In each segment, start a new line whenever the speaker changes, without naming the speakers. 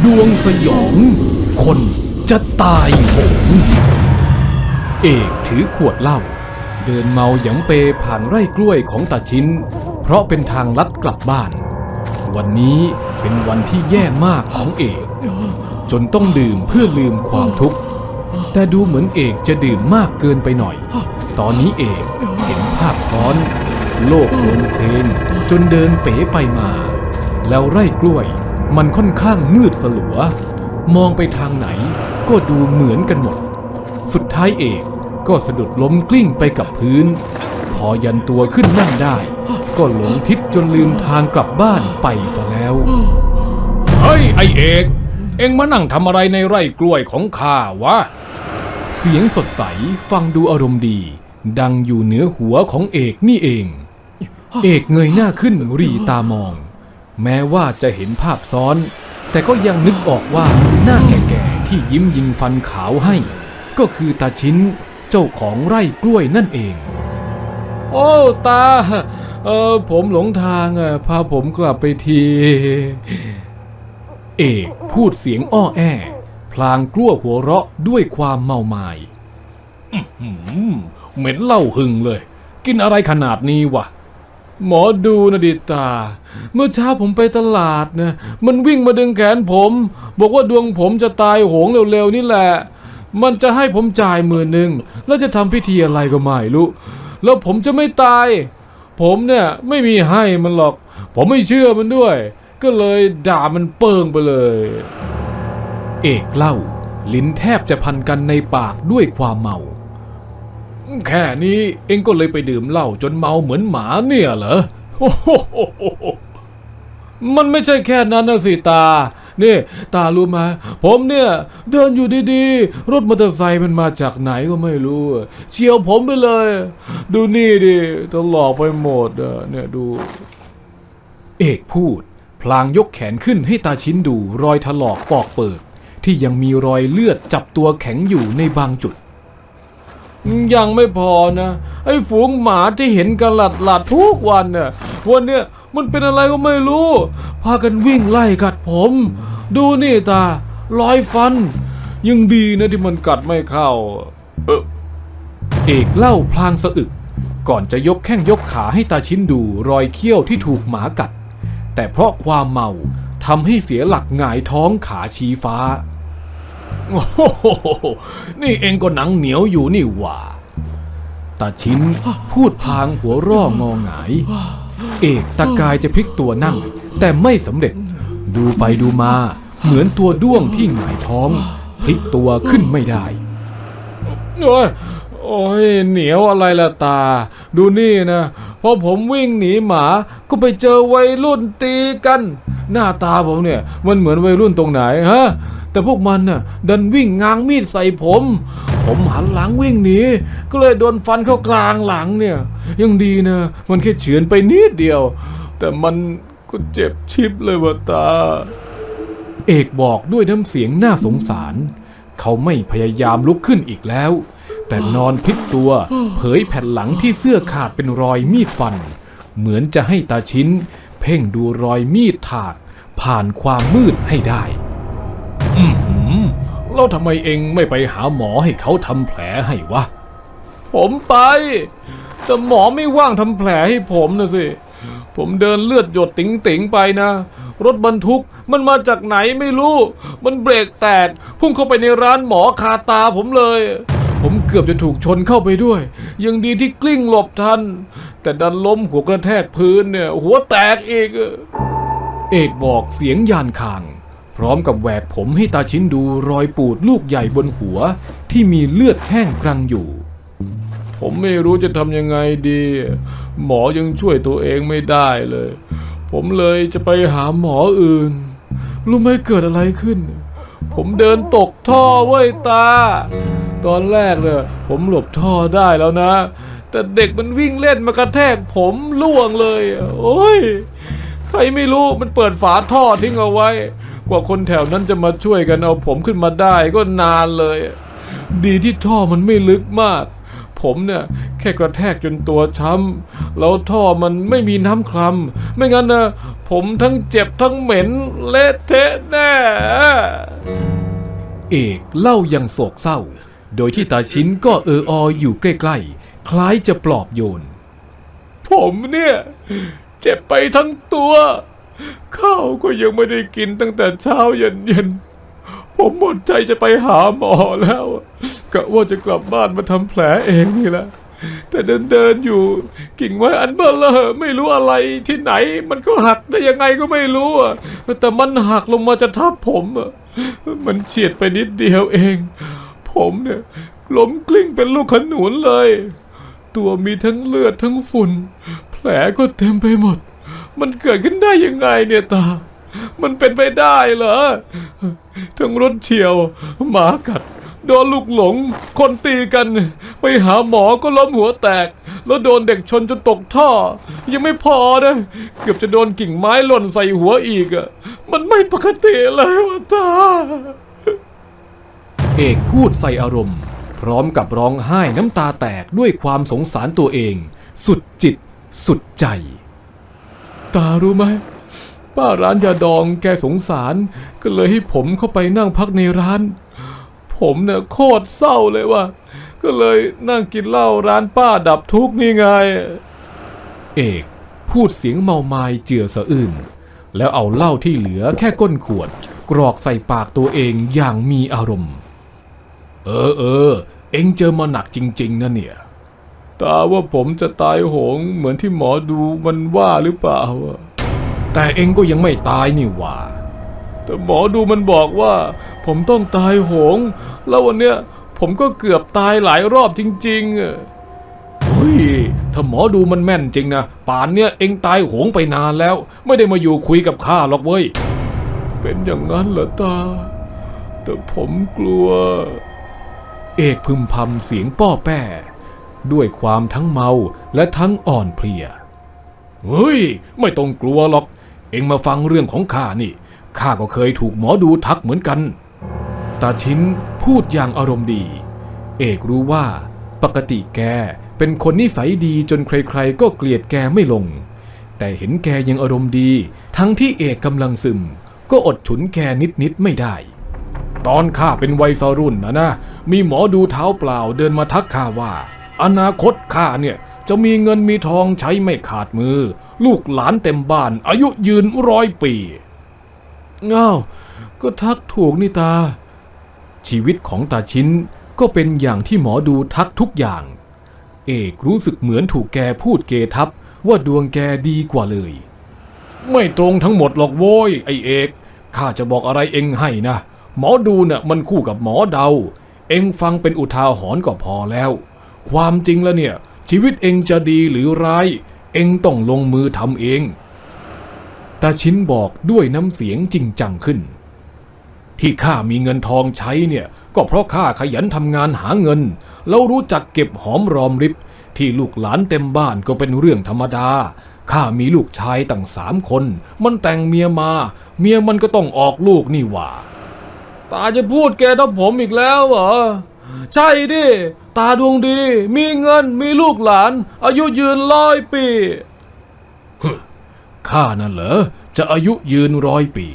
ดวงสยอง คนจะตายโหงเอกถือขวดเหล้าเดินเมาหยังเปผ่านไร่กล้วยของตาชิ้น เพราะเป็นทางลัดกลับบ้าน วันนี้เป็นวันที่แย่มากของเอก จนต้องดื่มเพื่อลืมความทุกข์ แต่ดูเหมือนเอกจะดื่มมากเกินไปหน่อย ตอนนี้เอกเห็นภาพซ้อน โลกโลงเพลงจนเดินเป๋ไปมา แล้วไร่กล้วย มันค่อนข้างมืดสลัว มองไปทางไหนก็ดูเหมือนกันหมด สุดท้ายเอกก็สะดุดล้มกลิ้งไปกับพื้น พอยันตัวขึ้นนั่งได้ ก็หลงทิศจนลืมทางกลับบ้านไปซะแล้ว เฮ้ย ไอเอก เอ็งมานั่งทำอะไรในไร่กล้วยของข้าวะ เสียงสดใสฟังดูอารมณ์ดี ดังอยู่เหนือหัวของเอกนี่เอง เอกเงยหน้าขึ้นรีตามอง แม้ว่าจะเห็นภาพซ้อน แต่ก็ยังนึกออกว่าหน้าแก่ๆที่ยิ้มยิงฟันขาวให้ ก็คือตาชิ้นเจ้าของไร่กล้วยนั่นเอง โอ้ตา เออผมหลงทางอะพาผมกลับไปที เอกพูดเสียงอ้อแอ พลางกลั้วหัวเราะด้วยความเมาไมายเหม็นเหล้าหึงเลย กินอะไรขนาดนี้วะ หมอดูนะดิตา เมื่อเช้าผมไปตลาดนะมันวิ่งมาดึงแขนผม บอกว่าดวงผมจะตายโหงเร็วๆนี่แหละ มันจะให้ผมจ่ายหมื่นหนึ่งแล้วจะทำพิธีอะไรก็ไม่รู้แล้วผมจะไม่ตาย ผมเนี่ยไม่มีให้มันหรอก ผมไม่เชื่อมันด้วย ก็เลยด่ามันเปิงไปเลย เอกเล่า ลิ้นแทบจะพันกันในปากด้วยความเมา แค่นี้เองก็เลยไปดื่มเหล้าจนเมาเหมือนหมาเนี่ยเหรอมันไม่ใช่แค่นั้นนะสิตา นี่ ตารู้ไหมผมเนี่ย เดินอยู่ดีๆ รถมอเตอร์ไซค์มันมาจากไหนก็ไม่รู้ เฉียวผมไปเลย ดูนี่ดิตลอกไปหมดอะเนี่ยดู เอกพูด พลางยกแขนขึ้นให้ตาชิ้นดูรอยถลอกปอกเปิด ที่ยังมีรอยเลือดจับตัวแข็งอยู่ในบางจุด ยังไม่พอนะ ไอ้ฝูงหมาที่เห็นกันหลัดหลัดทุกวันเนี่ยวันเนี้ยมันเป็นอะไรก็ไม่รู้ พากันวิ่งไล่กัดผม ดูนี่ตารอยฟัน ยังดีนะที่มันกัดไม่เข้า เออเอกเล่าพลางสะอึก ก่อนจะยกแข้งยกขาให้ตาชิ้นดูรอยเขี้ยวที่ถูกหมากัด แต่เพราะความเมาทำให้เสียหลักหงายท้องขาชี้ฟ้า โอ้โหนี่เองก็หนังเหนียวอยู่นี่หว่า ตาชินพูดพางหัวร่องอหงาย เอกตะกายจะพลิกตัวนั่ง แต่ไม่สำเร็จ ดูไปดูมา เหมือนตัวด้วงที่หงายท้อง พลิกตัวขึ้นไม่ได้โอ้ยโอ้ยเหนียวอะไรล่ะตา ดูนี่นะพอผมวิ่งหนีหมาก็ไปเจอวัยรุ่นตีกัน หน้าตาผมเนี่ย มันเหมือนวัยรุ่นตรงไหนฮะ แต่พวกมันน่ะดันวิ่งง้างมีดใส่ผม ผมหันหลังวิ่งหนีก็เลยโดนฟันเข้ากลางหลังเนี่ย ยังดีนะ มันแค่เฉือนไปนิดเดียว แต่มันก็เจ็บชิบเลยว่ะตา เอกบอกด้วยน้ำเสียงน่าสงสาร เขาไม่พยายามลุกขึ้นอีกแล้ว แต่นอนพลิกตัว เผยแผ่นหลังที่เสื้อขาดเป็นรอยมีดฟัน เหมือนจะให้ตาชิ้น เพ่งดูรอยมีดถาก ผ่านความมืดให้ได้ แล้วทำไมเองไม่ไปหาหมอให้เขาทำแผลให้วะ ผมไป แต่หมอไม่ว่างทำแผลให้ผมนะสิ ผมเดินเลือดหยดติ๋งติ๋งๆไปนะ รถบรรทุกมันมาจากไหนไม่รู้ มันเบรกแตก พุ่งเข้าไปในร้านหมอคาตาผมเลย ผมเกือบจะถูกชนเข้าไปด้วย ยังดีที่กลิ้งหลบทัน แต่ดันล้มหัวกระแทกพื้นเนี่ย หัวแตกอีก เอกบอกเสียงยานคาง พร้อมกับแหวกผมให้ตาชิ้นดูรอยปูดลูกใหญ่บนหัว ที่มีเลือดแห้งกรังอยู่ ผมไม่รู้จะทำยังไงดี หมอยังช่วยตัวเองไม่ได้เลย ผมเลยจะไปหาหมออื่น รู้ไหมเกิดอะไรขึ้น ผมเดินตกท่อเว้ยตา ตอนแรกเลยผมหลบท่อได้แล้วนะ แต่เด็กมันวิ่งเล่นมากระแทกผมล่วงเลย โอ้ย ใครไม่รู้มันเปิดฝาท่อทิ้งเอาไว้ ว่าคนแถวนั้นจะมาช่วยกันเอาผมขึ้นมาได้ก็นานเลย ดีที่ท่อมันไม่ลึกมากผผมเนี่ยแค่กระแทกจนตัวช้ำแล้วท่อมันไม่มีน้ำคลำไม่งั้นนะผมทั้งเจ็บทั้งเหม็นเละเทะแน่เอกเล่าอย่างโศกเศร้า โดยที่ตาชิ้นก็เออออยู่ใกล้ๆ คล้ายจะปลอบโยน ผมเนี่ย เจ็บไปทั้งตัว ข้าวก็ยังไม่ได้กินตั้งแต่เช้าเย็นเย็นๆผมหมดใจจะไปหาหมอแล้วกะว่าจะกลับบ้านมาทำแผลเองนี่แหละแต่เดินเดินๆอยู่ กิ่งไม้อันเบลเลอร์ไม่รู้อะไรที่ไหน มันก็หักได้ยังไงก็ไม่รู้อะแต่มันหักลงมาจะทับผมอะมันเฉียดไปนิดเดียวเอง ผมเนี่ยล้มกลิ้งเป็นลูกขนุนเลย ตัวมีทั้งเลือดทั้งฝุ่น แผลก็เต็มไปหมด มันเกิดขึ้นได้ยังไงเนี่ยตา มันเป็นไปได้เหรอ ทั้งรถเฉียว หมากัด โดนลูกหลง คนตีกัน ไปหาหมอก็ล้มหัวแตก แล้วโดนเด็กชนจนตกท่อ ยังไม่พอนะ เกือบจะโดนกิ่งไม้หล่นใส่หัวอีกอะมันไม่ปกติเลยวะตา เอกพูดใส่อารมณ์ พร้อมกับร้องไห้น้ำตาแตกด้วยความสงสารตัวเอง สุดจิต สุดใจ ตารู้ไหมป้าร้านยาดองแกสงสาร ก็เลยให้ผมเข้าไปนั่งพักในร้าน ผมเนี่ยโคตรเศร้าเลยว่ะก็เลยนั่งกินเหล้าร้านป้าดับทุกข์นี่ไง เอกพูดเสียงเมาไม้เจือสะอื้นแล้วเอาเหล้าที่เหลือแค่ก้นขวด กรอกใส่ปากตัวเองอย่างมีอารมณ์ เออเออ เอ็งเจอมาหนักจริง ๆนะเนี่ย ตาว่าผมจะตายโหงเหมือนที่หมอดูมันว่าหรือเปล่าวะแต่เอ็งก็ยังไม่ตายนี่หว่า แต่หมอดูมันบอกว่า ผมต้องตายโหง แล้ววันเนี้ยผมก็เกือบตายหลายรอบจริง ๆอะเฮ้ยถ้าหมอดูมันแม่นจริงนะป่านเนี้ยเอ็งตายโหงไปนานแล้ว ไม่ได้มาอยู่คุยกับข้าหรอกเว้ย เป็นอย่างนั้นเหรอตา แต่ผมกลัว เอกพึมพำเสียงป้อแป้ ด้วยความทั้งเมาและทั้งอ่อนเพลีย เฮ้ย ไม่ต้องกลัวหรอก เอ็งมาฟังเรื่องของข้านี่ ข้าก็เคยถูกหมอดูทักเหมือนกัน ตาชิ้นพูดอย่างอารมณ์ดี เอกรู้ว่า ปกติแกเป็นคนนิสัยดีจนใครๆ ก็เกลียดแกไม่ลง แต่เห็นแกยังอารมณ์ดี ทั้งที่เอกกำลังซึม ก็อดฉุนแกนิดๆไม่ได้ ตอนข้าเป็นวัยสรุ่นนะนะ มีหมอดูเท้าเปล่าเดินมาทักข้าว่า อนาคตข้าเนี่ยจะมีเงินมีทองใช้ไม่ขาดมือ ลูกหลานเต็มบ้าน อายุยืนร้อยปีเง้าก็ทักถูกนี่ตา ชีวิตของตาชิ้นก็เป็นอย่างที่หมอดูทักทุกอย่าง เอกรู้สึกเหมือนถูกแกพูดเกทับว่าดวงแกดีกว่าเลย ไม่ตรงทั้งหมดหรอกโว้ยไอเอกข้าจะบอกอะไรเองให้นะ หมอดูเน่ะมันคู่กับหมอเดา เองฟังเป็นอุทาหรณ์ก็พอแล้ว ความจริงแล้วเนี่ย ชีวิตเองจะดีหรือร้าย เองต้องลงมือทำเองตาชินบอกด้วยน้ำเสียงจริงจังขึ้น ที่ข้ามีเงินทองใช้เนี่ย ก็เพราะข้าขยันทำงานหาเงิน แล้วรู้จักเก็บหอมรอมริบ ที่ลูกหลานเต็มบ้านก็เป็นเรื่องธรรมดาข้ามีลูกชายตั้งสามคน มันแต่งเมียมา เมียมันก็ต้องออกลูกนี่หว่า ตาจะพูดแกทับผมอีกแล้วเหรอ ใช่ดิ ตาดวงดี มีเงินมีลูกหลาน อายุยืนร้อยปีข้านั่นเหรอ จะอายุยืนร้อยปี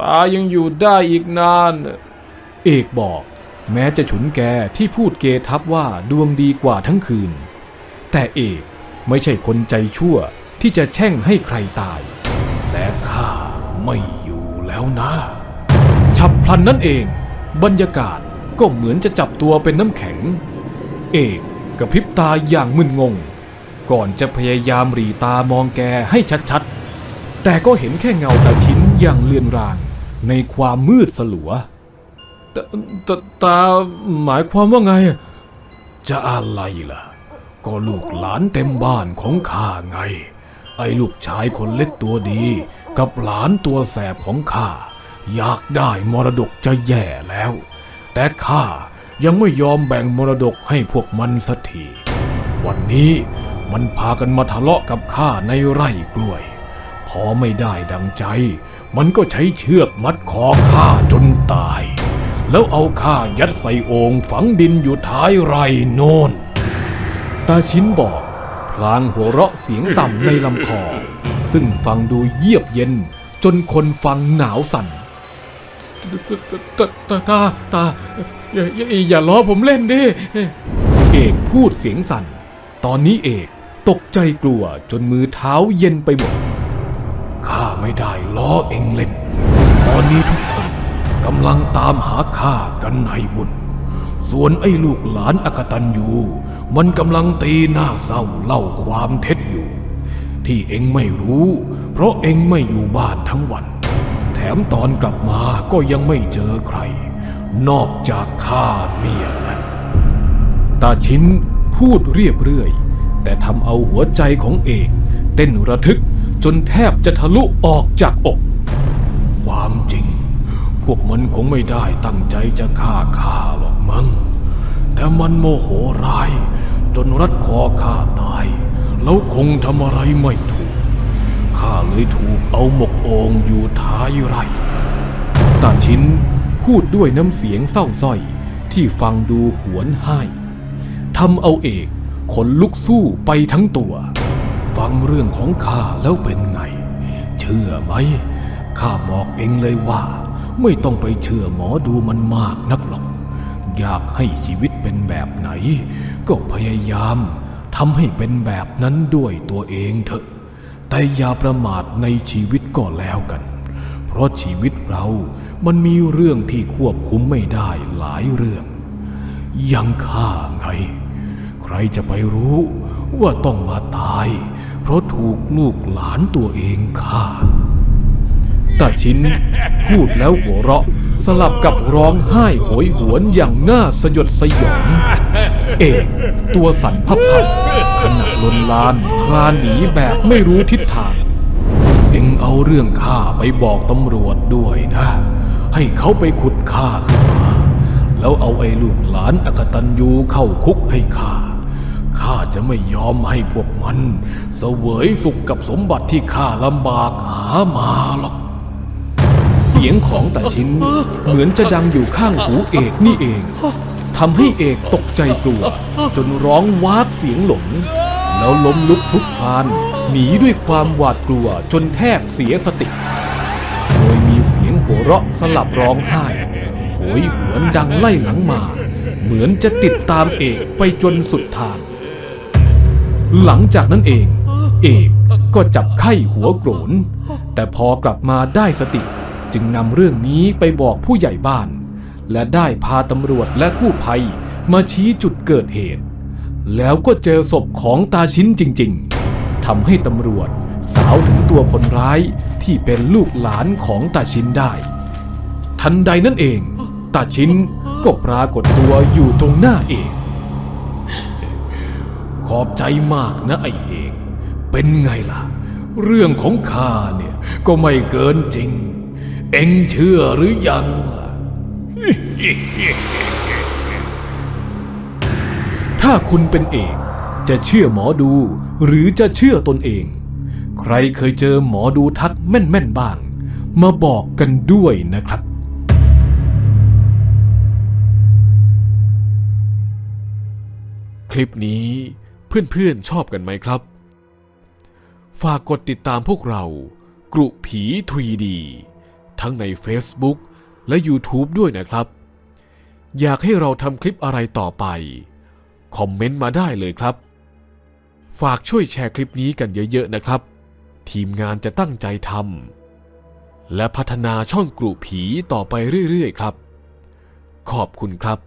ตายังอยู่ได้อีกนาน เอกบอก แม้จะฉุนแกที่พูดเกทับว่าดวงดีกว่าทั้งคืน แต่เอกไม่ใช่คนใจชั่วที่จะแช่งให้ใครตาย แต่ข้าไม่อยู่แล้วนะ ฉับพลันนั่นเอง บรรยากาศ ก็เหมือนจะจับตัวเป็นน้ำแข็ง เอกกระพริบตาอย่างมึนงง ก่อนจะพยายามหรีตามองแกให้ชัดๆ แต่ก็เห็นแค่เงาตาชิ้นอย่างเลือนราง ในความมืดสลัวตตตาหมายความว่าไง จะอะไรล่ะ ก็ลูกหลานเต็มบ้านของข้าไง ไอ้ลูกชายคนเล็กตัวดี กับหลานตัวแสบของข้าอยากได้มรดกจะแย่แล้ว แต่ข้ายังไม่ยอมแบ่งมรดกให้พวกมันสักที วันนี้มันพากันมาทะเลาะกับข้าในไร่กล้วย พอไม่ได้ดังใจ มันก็ใช้เชือกมัดคอข้าจนตาย แล้วเอาข้ายัดใส่โอ่งฝังดินอยู่ท้ายไร่โน่น ตาชิ้นบอกพลางหัวเราะเสียงต่ำในลำคอ ซึ่งฟังดูเยียบเย็นจนคนฟังหนาวสั่น ตาตาตาตาอย่าอย่าอย่าล้อผมเล่นดิ เอกพูดเสียงสั่น ตอนนี้เอกตกใจกลัวจนมือเท้าเย็นไปหมด ข้าไม่ได้ล้อเองเล่น ตอนนี้ทุกคนกำลังตามหาข้ากันในบุญ ส่วนไอ้ลูกหลานอกตันยูมันกำลังตีหน้าเศร้าเล่าความเท็จอยู่ ที่เองไม่รู้ เพราะเองไม่อยู่บ้านทั้งวัน มตอนกลับมาก็ยังไม่เจอใคร นอกจากข้าเนี่ยแหละตาชิ้นพูดเรียบเรื่อย แต่ทำเอาหัวใจของเอกเต้นระทึกจนแทบจะทะลุออกจากอก ความจริง พวกมันคงไม่ได้ตั้งใจจะฆ่าข้าหรอกมั้ง แต่มันโมโหร้าย จนรัดคอข้าตาย แล้วคงทำอะไรไม่ถูก เลยถูกเอาหมกโองอยู่ท้ายไร่ตาชิ้นพูดด้วยน้ำเสียงเศร้าส้อยที่ฟังดูหวนไห้ทำเอาเอกขนลุกสู้ไปทั้งตัว ฟังเรื่องของข้าแล้วเป็นไง เชื่อไหมข้าบอกเองเลยว่า ไม่ต้องไปเชื่อหมอดูมันมากนักหรอก อยากให้ชีวิตเป็นแบบไหน ก็พยายามทำให้เป็นแบบนั้นด้วยตัวเองเถอะ แต่อย่าประมาทในชีวิตก็แล้วกัน เพราะชีวิตเรามันมีเรื่องที่ควบคุมไม่ได้หลายเรื่อง ยังข้าไง ใครจะไปรู้ว่าต้องมาตาย เพราะถูกลูกหลานตัวเองฆ่าตาชินพูดแล้วหัวเราะ สลับกับร้องไห้โหยหวนอย่างน่าสยดสยอง เอกตัวสั่นพับพับขณะ ลนลานคลานหนีแบบไม่รู้ทิศทาง เอ็งเอาเรื่องข้าไปบอกตำรวจด้วยนะ ให้เขาไปขุดข้าขึ้นมา แล้วเอาไอ้ลูกหลานอกตันยูเข้าคุกให้ข้าข้าจะไม่ยอมให้พวกมันเสวยสุขกับสมบัติที่ข้าลำบากหามาหรอก เสียงของตาชิ้นเหมือนจะดังอยู่ข้างหูเอกนี่เองทำให้เอกตกใจกลัว จนร้องวากเสียงหลง แล้วล้มลุกพลุกพลาน หนีด้วยความหวาดกลัวจนแทบเสียสติ โดยมีเสียงหัวเราะสลับร้องไห้โหยหวนดังไล่หลังมา เหมือนจะติดตามเอกไปจนสุดทาง หลังจากนั้นเอง เอกก็จับไข้หัวโกรน แต่พอกลับมาได้สติ จึงนำเรื่องนี้ไปบอกผู้ใหญ่บ้าน และได้พาตำรวจและกู้ภัยมาชี้จุดเกิดเหตุ แล้วก็เจอศพของตาชิ้นจริง ๆทำให้ตำรวจสาวถึงตัวคนร้ายที่เป็นลูกหลานของตาชิ้นได้ ทันใดนั่นเอง ตาชิ้นก็ปรากฏตัวอยู่ตรงหน้าเอก ขอบใจมากนะไอเอก เป็นไงล่ะ เรื่องของข้าเนี่ยก็ไม่เกินจริง เอ็งเชื่อหรือยังล่ะ ถ้าคุณเป็นเอกจะเชื่อหมอดูหรือจะเชื่อตนเอง ใครเคยเจอหมอดูทักแม่นๆบ้าง มาบอกกันด้วยนะครับ คลิปนี้เพื่อนๆชอบกันไหมครับ ฝากกดติดตามพวกเรา กรุผี 3D ทั้งใน Facebook และ YouTube ด้วยนะครับ อยากให้เราทำคลิปอะไรต่อไป คอมเมนต์มาได้เลยครับ ฝากช่วยแชร์คลิปนี้กันเยอะๆนะครับ ทีมงานจะตั้งใจทำและพัฒนาช่องกรุผีต่อไปเรื่อยๆครับ ขอบคุณครับ